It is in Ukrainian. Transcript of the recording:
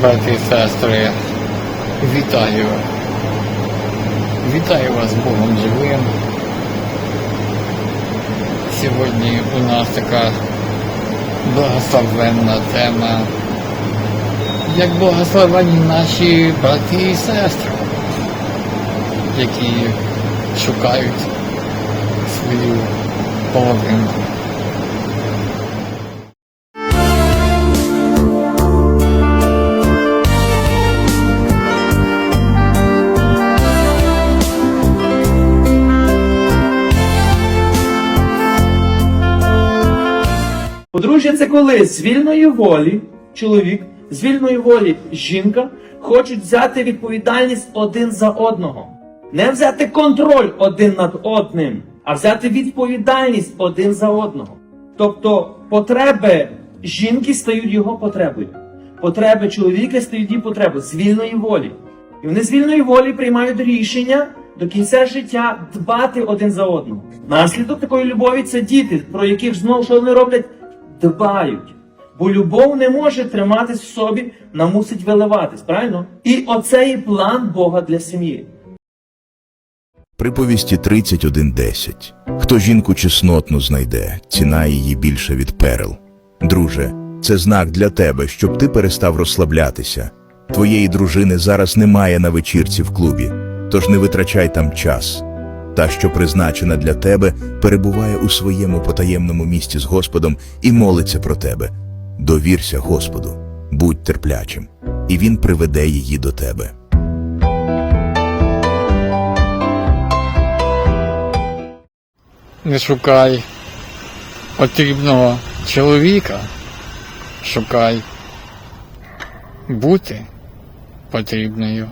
брати і сестри, вітаю. Вітаю вас Богом живим. Сьогодні у нас така благословенна тема. Як благословені наші брати і сестри, які шукають свою половинку. Подружжя це коли з вільної волі чоловік, з вільної волі жінка хочуть взяти відповідальність один за одного. Не взяти контроль один над одним, а взяти відповідальність один за одного. Тобто потреби жінки стають його потребою. Потреби чоловіка стають її потребою з вільної волі. І вони з вільної волі приймають рішення до кінця життя дбати один за одного. Наслідок такої любові це діти, про яких знову що вони роблять? Дбають. Бо любов не може триматись в собі, вона мусить виливатись, правильно? І оце і план Бога для сім'ї. Приповісті 31.10. Хто жінку чеснотну знайде, ціна її більше від перел. Друже, це знак для тебе, щоб ти перестав розслаблятися. Твоєї дружини зараз немає на вечірці в клубі, тож не витрачай там час. Та, що призначена для тебе, перебуває у своєму потаємному місті з Господом і молиться про тебе. Довірся Господу, будь терплячим, і Він приведе її до тебе. Не шукай потрібного чоловіка, шукай бути потрібною